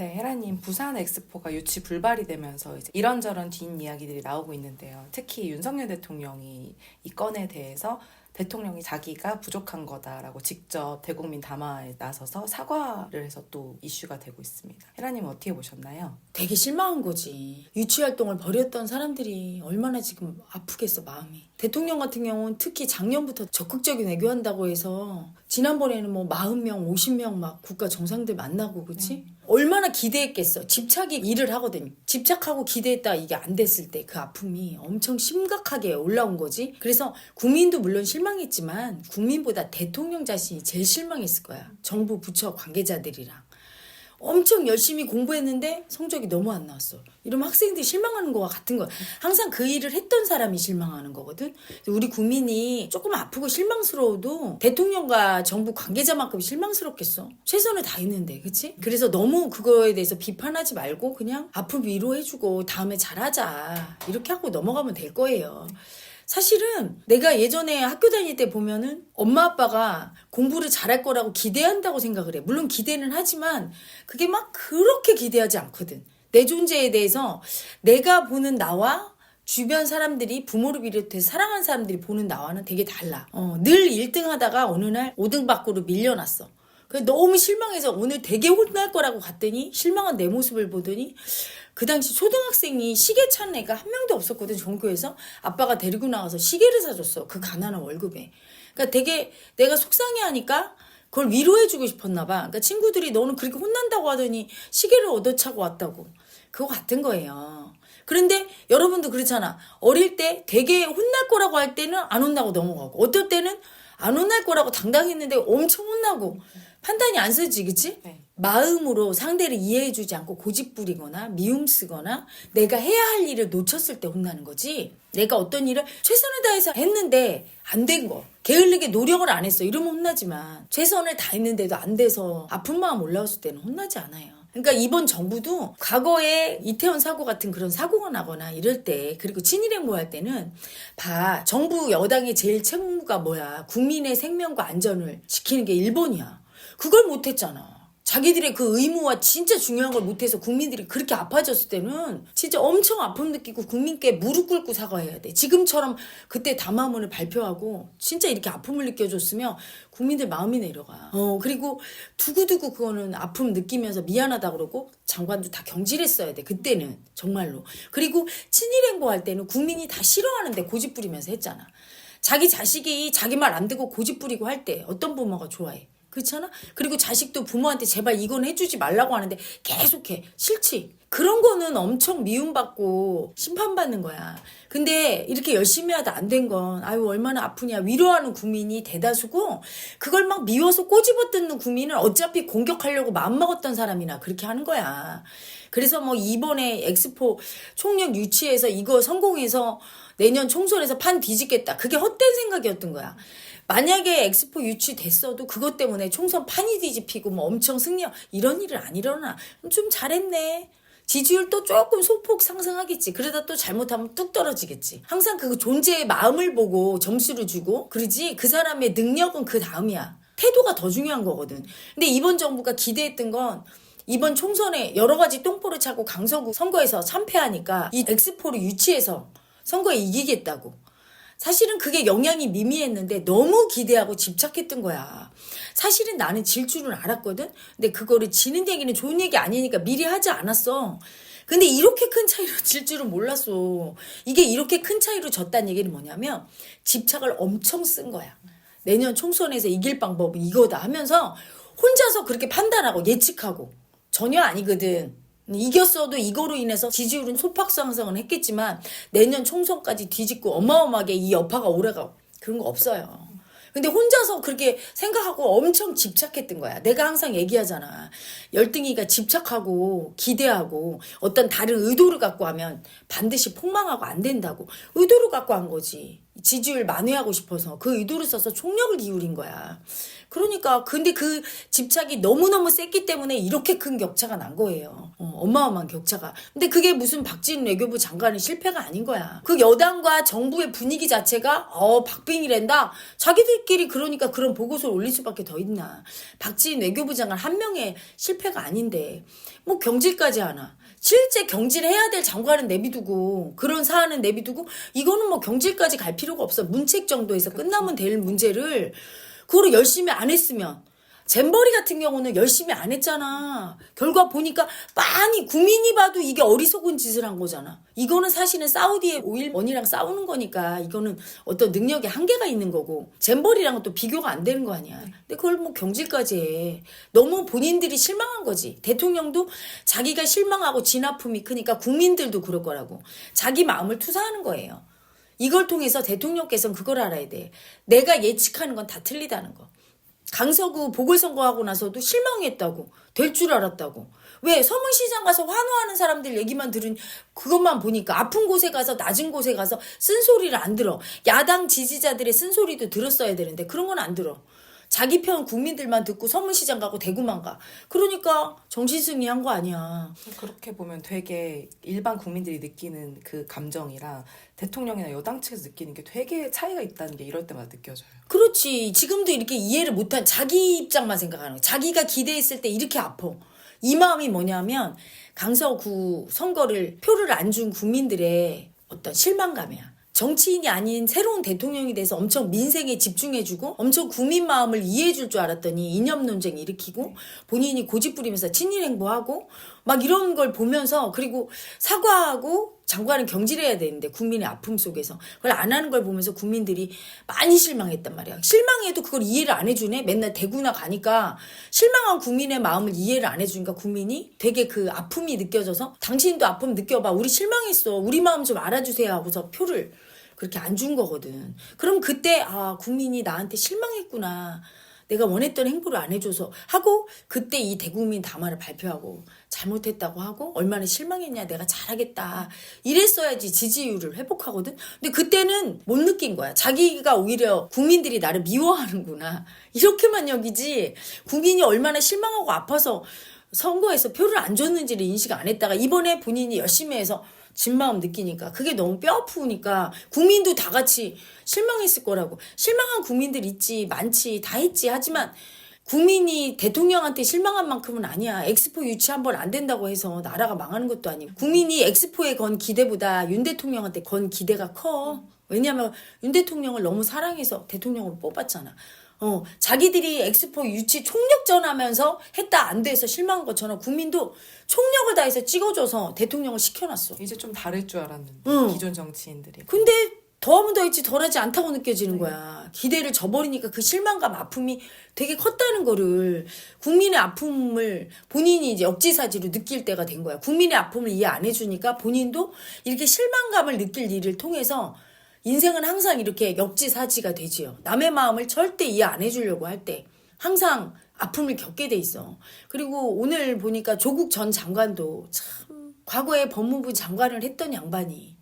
네, 헤라님 부산 엑스포가 유치 불발이 되면서 이제 이런저런 뒷이야기들이 나오고 있는데요. 특히 윤석열 대통령이 이 건에 대해서 대통령이 자기가 부족한 거다라고 직접 대국민 담화에 나서서 사과를 해서 또 이슈가 되고 있습니다. 헤라님 어떻게 보셨나요? 되게 실망한 거지. 유치 활동을 벌였던 사람들이 얼마나 지금 아프겠어, 마음이. 대통령 같은 경우는 특히 작년부터 적극적인 외교한다고 해서 지난번에는 뭐 40명, 50명 막 국가 정상들 만나고 그치? 얼마나 기대했겠어. 집착이 일을 하거든. 집착하고 기대했다 이게 안 됐을 때 그 아픔이 엄청 심각하게 올라온 거지. 그래서 국민도 물론 실망했지만 국민보다 대통령 자신이 제일 실망했을 거야. 정부 부처 관계자들이랑. 엄청 열심히 공부했는데 성적이 너무 안 나왔어. 이러면 학생들이 실망하는 거와 같은 거야. 항상 그 일을 했던 사람이 실망하는 거거든. 우리 국민이 조금 아프고 실망스러워도 대통령과 정부 관계자만큼 실망스럽겠어. 최선을 다했는데, 그치? 그래서 너무 그거에 대해서 비판하지 말고 그냥 아픔 위로해주고 다음에 잘하자. 이렇게 하고 넘어가면 될 거예요. 사실은 내가 예전에 학교 다닐 때 보면은 엄마 아빠가 공부를 잘할 거라고 기대한다고 생각을 해. 물론 기대는 하지만 그게 막 그렇게 기대하지 않거든. 내 존재에 대해서 내가 보는 나와 주변 사람들이 부모를 비롯해서 사랑하는 사람들이 보는 나와는 되게 달라. 어, 늘 1등 하다가 어느 날 5등 밖으로 밀려났어. 너무 실망해서 오늘 되게 혼날 거라고 갔더니 실망한 내 모습을 보더니 그 당시 초등학생이 시계 찬 애가 한 명도 없었거든 전교에서. 아빠가 데리고 나가서 시계를 사줬어 그 가난한 월급에. 그러니까 되게 내가 속상해하니까 그걸 위로해주고 싶었나 봐. 그러니까 친구들이 너는 그렇게 혼난다고 하더니 시계를 얻어차고 왔다고. 그거 같은 거예요. 그런데 여러분도 그렇잖아. 어릴 때 되게 혼날 거라고 할 때는 안 혼나고 넘어가고 어떨 때는 안 혼날 거라고 당당했는데 엄청 혼나고 판단이 안 서지 그치? 네. 마음으로 상대를 이해해주지 않고 고집 부리거나 미움 쓰거나 내가 해야 할 일을 놓쳤을 때 혼나는 거지. 내가 어떤 일을 최선을 다해서 했는데 안 된 거. 게을르게 노력을 안 했어. 이러면 혼나지만 최선을 다했는데도 안 돼서 아픈 마음 올라왔을 때는 혼나지 않아요. 그러니까 이번 정부도 과거에 이태원 사고 같은 그런 사고가 나거나 이럴 때 그리고 친일 행보 할 때는 봐 정부 여당의 제일 책무가 뭐야 국민의 생명과 안전을 지키는 게 일본이야 그걸 못했잖아. 자기들의 그 의무와 진짜 중요한 걸 못해서 국민들이 그렇게 아파졌을 때는 진짜 엄청 아픔 느끼고 국민께 무릎 꿇고 사과해야 돼. 지금처럼 그때 담화문을 발표하고 진짜 이렇게 아픔을 느껴줬으면 국민들 마음이 내려가. 어, 그리고 두고두고 그거는 아픔 느끼면서 미안하다 그러고 장관도 다 경질했어야 돼. 그때는 정말로. 그리고 친일 행보할 때는 국민이 다 싫어하는데 고집 부리면서 했잖아. 자기 자식이 자기 말 안 듣고 고집 부리고 할 때 어떤 부모가 좋아해? 그렇잖아? 그리고 자식도 부모한테 제발 이건 해주지 말라고 하는데 계속해. 싫지? 그런 거는 엄청 미움받고 심판받는 거야. 근데 이렇게 열심히 하다 안 된 건, 아유, 얼마나 아프냐. 위로하는 국민이 대다수고, 그걸 막 미워서 꼬집어 뜯는 국민은 어차피 공격하려고 마음먹었던 사람이나 그렇게 하는 거야. 그래서 뭐 이번에 엑스포 총력 유치해서 이거 성공해서 내년 총선에서 판 뒤집겠다. 그게 헛된 생각이었던 거야. 만약에 엑스포 유치됐어도 그것 때문에 총선 판이 뒤집히고 뭐 엄청 승리 이런 일은 안 일어나. 좀 잘했네. 지지율도 조금 소폭 상승하겠지. 그러다 또 잘못하면 뚝 떨어지겠지. 항상 그 존재의 마음을 보고 점수를 주고 그러지 그 사람의 능력은 그 다음이야. 태도가 더 중요한 거거든. 근데 이번 정부가 기대했던 건 이번 총선에 여러 가지 똥포를 차고 강서구 선거에서 참패하니까 이 엑스포를 유치해서 선거에 이기겠다고. 사실은 그게 영향이 미미했는데 너무 기대하고 집착했던 거야. 사실은 나는 질 줄은 알았거든? 근데 그거를 지는 얘기는 좋은 얘기 아니니까 미리 하지 않았어. 근데 이렇게 큰 차이로 질 줄은 몰랐어. 이게 이렇게 큰 차이로 졌다는 얘기는 뭐냐면 집착을 엄청 쓴 거야. 내년 총선에서 이길 방법은 이거다 하면서 혼자서 그렇게 판단하고 예측하고 전혀 아니거든. 이겼어도 이거로 인해서 지지율은 소폭 상승은 했겠지만 내년 총선까지 뒤집고 어마어마하게 이 여파가 오래가 그런 거 없어요. 근데 혼자서 그렇게 생각하고 엄청 집착했던 거야. 내가 항상 얘기하잖아. 열등이가 집착하고 기대하고 어떤 다른 의도를 갖고 하면 반드시 폭망하고 안 된다고. 의도를 갖고 한 거지. 지지율 만회하고 싶어서 그 의도를 써서 총력을 기울인 거야. 그러니까 근데 그 집착이 너무너무 셌기 때문에 이렇게 큰 격차가 난 거예요. 어, 어마어마한 격차가. 근데 그게 무슨 박진 외교부 장관의 실패가 아닌 거야. 그 여당과 정부의 분위기 자체가 어 박빙이란다. 자기들끼리 그러니까 그런 보고서를 올릴 수밖에 더 있나. 박진 외교부 장관 한 명의 실패가 아닌데 뭐 경질까지 하나. 실제 경질해야 될 장관은 내비두고 그런 사안은 내비두고 이거는 뭐 경질까지 갈 필요가 없어 문책 정도에서 끝나면 될 문제를 그거를 열심히 안 했으면 잼버리 같은 경우는 열심히 안 했잖아. 결과 보니까 많이 국민이 봐도 이게 어리석은 짓을 한 거잖아. 이거는 사실은 사우디의 오일 원이랑 싸우는 거니까 이거는 어떤 능력의 한계가 있는 거고 잼버리랑은 또 비교가 안 되는 거 아니야. 근데 그걸 뭐 경질까지 해. 너무 본인들이 실망한 거지. 대통령도 자기가 실망하고 진아픔이 크니까 국민들도 그럴 거라고. 자기 마음을 투사하는 거예요. 이걸 통해서 대통령께서는 그걸 알아야 돼. 내가 예측하는 건 다 틀리다는 거. 강서구 보궐선거하고 나서도 실망했다고. 될 줄 알았다고. 왜? 서문시장 가서 환호하는 사람들 얘기만 들은 그것만 보니까 아픈 곳에 가서 낮은 곳에 가서 쓴소리를 안 들어. 야당 지지자들의 쓴소리도 들었어야 되는데 그런 건 안 들어. 자기 편 국민들만 듣고 서문시장 가고 대구만 가. 그러니까 정신승리 한 거 아니야. 그렇게 보면 되게 일반 국민들이 느끼는 그 감정이랑 대통령이나 여당 측에서 느끼는 게 되게 차이가 있다는 게 이럴 때마다 느껴져요. 그렇지. 지금도 이렇게 이해를 못한 자기 입장만 생각하는 거야. 자기가 기대했을 때 이렇게 아파. 이 마음이 뭐냐면 강서구 선거를 표를 안 준 국민들의 어떤 실망감이야. 정치인이 아닌 새로운 대통령이 돼서 엄청 민생에 집중해주고 엄청 국민 마음을 이해해줄 줄 알았더니 이념 논쟁 일으키고 본인이 고집 부리면서 친일 행보하고 막 이런 걸 보면서 그리고 사과하고 장관은 경질해야 되는데 국민의 아픔 속에서 그걸 안 하는 걸 보면서 국민들이 많이 실망했단 말이야. 실망해도 그걸 이해를 안 해주네. 맨날 대구나 가니까 실망한 국민의 마음을 이해를 안 해주니까 국민이 되게 그 아픔이 느껴져서 당신도 아픔 느껴봐. 우리 실망했어. 우리 마음 좀 알아주세요 하고서 표를 그렇게 안 준 거거든. 그럼 그때 아 국민이 나한테 실망했구나. 내가 원했던 행보를 안 해줘서. 하고 그때 이 대국민 담화를 발표하고 잘못했다고 하고 얼마나 실망했냐. 내가 잘하겠다. 이랬어야지 지지율을 회복하거든. 근데 그때는 못 느낀 거야. 자기가 오히려 국민들이 나를 미워하는구나. 이렇게만 여기지. 국민이 얼마나 실망하고 아파서 선거에서 표를 안 줬는지를 인식 안 했다가 이번에 본인이 열심히 해서 진 마음 느끼니까 그게 너무 뼈 아프니까 국민도 다 같이 실망했을 거라고 실망한 국민들 있지 많지 다 있지 하지만 국민이 대통령한테 실망한 만큼은 아니야. 엑스포 유치 한 번 안 된다고 해서 나라가 망하는 것도 아니고. 국민이 엑스포에 건 기대보다 윤 대통령한테 건 기대가 커. 왜냐하면 윤 대통령을 너무 사랑해서 대통령으로 뽑았잖아. 어, 자기들이 엑스포 유치 총력전 하면서 했다 안 돼서 실망한 것처럼 국민도 총력을 다해서 찍어줘서 대통령을 시켜놨어. 이제 좀 다를 줄 알았는데 응. 기존 정치인들이. 근데 더하면 더했지 덜하지 않다고 느껴지는 거야. 기대를 저버리니까 그 실망감, 아픔이 되게 컸다는 거를 국민의 아픔을 본인이 이제 역지사지로 느낄 때가 된 거야. 국민의 아픔을 이해 안 해주니까 본인도 이렇게 실망감을 느낄 일을 통해서 인생은 항상 이렇게 역지사지가 되지요. 남의 마음을 절대 이해 안 해주려고 할 때 항상 아픔을 겪게 돼 있어. 그리고 오늘 보니까 조국 전 장관도 참 과거에 법무부 장관을 했던 양반이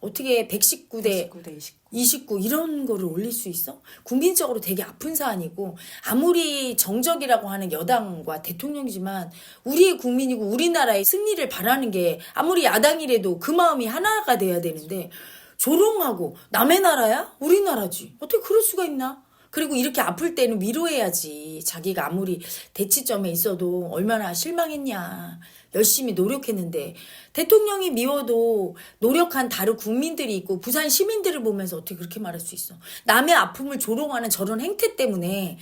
어떻게 119대 19대 29. 29 이런 거를 올릴 수 있어? 국민적으로 되게 아픈 사안이고 아무리 정적이라고 하는 여당과 대통령이지만 우리의 국민이고 우리나라의 승리를 바라는 게 아무리 야당이라도 그 마음이 하나가 돼야 되는데 조롱하고 남의 나라야? 우리나라지. 어떻게 그럴 수가 있나? 그리고 이렇게 아플 때는 위로해야지. 자기가 아무리 대치점에 있어도 얼마나 실망했냐. 열심히 노력했는데 대통령이 미워도 노력한 다른 국민들이 있고 부산 시민들을 보면서 어떻게 그렇게 말할 수 있어? 남의 아픔을 조롱하는 저런 행태 때문에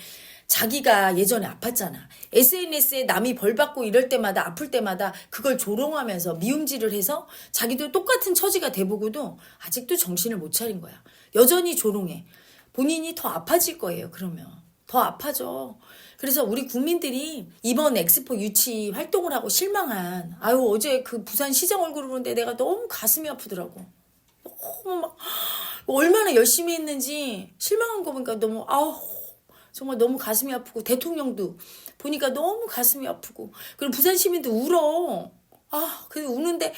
자기가 예전에 아팠잖아. SNS에 남이 벌 받고 이럴 때마다 아플 때마다 그걸 조롱하면서 미움질을 해서 자기도 똑같은 처지가 돼보고도 아직도 정신을 못 차린 거야. 여전히 조롱해. 본인이 더 아파질 거예요, 그러면. 더 아파져. 그래서 우리 국민들이 이번 엑스포 유치 활동을 하고 실망한, 아유, 어제 그 부산 시장 얼굴을 보는데 내가 너무 가슴이 아프더라고. 너무 막, 얼마나 열심히 했는지 실망한 거 보니까 너무, 아우, 정말 너무 가슴이 아프고, 대통령도 보니까 너무 가슴이 아프고, 그리고 부산 시민도 울어. 아, 그 우는데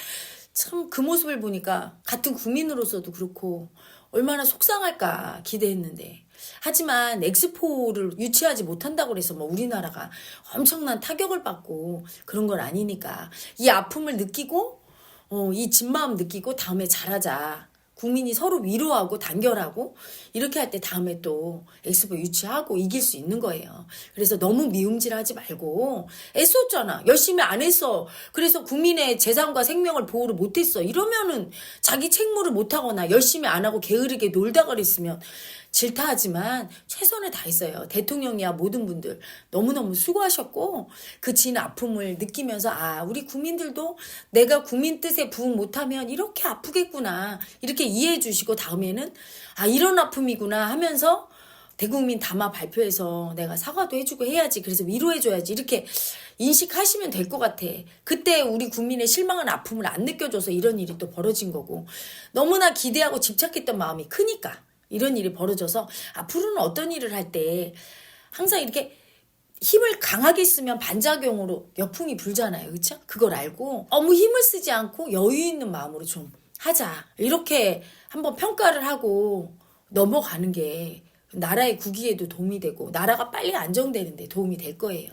참 그 모습을 보니까 같은 국민으로서도 그렇고, 얼마나 속상할까 기대했는데 하지만 엑스포를 유치하지 못한다고 그래서 뭐 우리나라가 엄청난 타격을 받고 그런 건 아니니까 이 아픔을 느끼고 어, 이 진마음 느끼고 다음에 잘하자. 국민이 서로 위로하고 단결하고 이렇게 할 때 다음에 또 엑스포 유치하고 이길 수 있는 거예요. 그래서 너무 미움질하지 말고 애썼잖아. 열심히 안 했어. 그래서 국민의 재산과 생명을 보호를 못했어. 이러면은 자기 책무를 못하거나 열심히 안 하고 게으르게 놀다 그랬으면 질타하지만 최선을 다했어요. 대통령이야 모든 분들. 너무너무 수고하셨고 그 진 아픔을 느끼면서 아 우리 국민들도 내가 국민 뜻에 부응 못하면 이렇게 아프겠구나. 이렇게 이해해 주시고 다음에는 아 이런 아픔이구나 하면서 대국민 담화 발표해서 내가 사과도 해주고 해야지. 그래서 위로해줘야지. 이렇게 인식하시면 될 것 같아. 그때 우리 국민의 실망한 아픔을 안 느껴줘서 이런 일이 또 벌어진 거고 너무나 기대하고 집착했던 마음이 크니까 이런 일이 벌어져서 앞으로는 어떤 일을 할 때 항상 이렇게 힘을 강하게 쓰면 반작용으로 역풍이 불잖아요. 그쵸? 그걸 알고 너무 힘을 쓰지 않고 여유 있는 마음으로 좀 하자. 이렇게 한번 평가를 하고 넘어가는 게 나라의 국위에도 도움이 되고 나라가 빨리 안정되는데 도움이 될 거예요.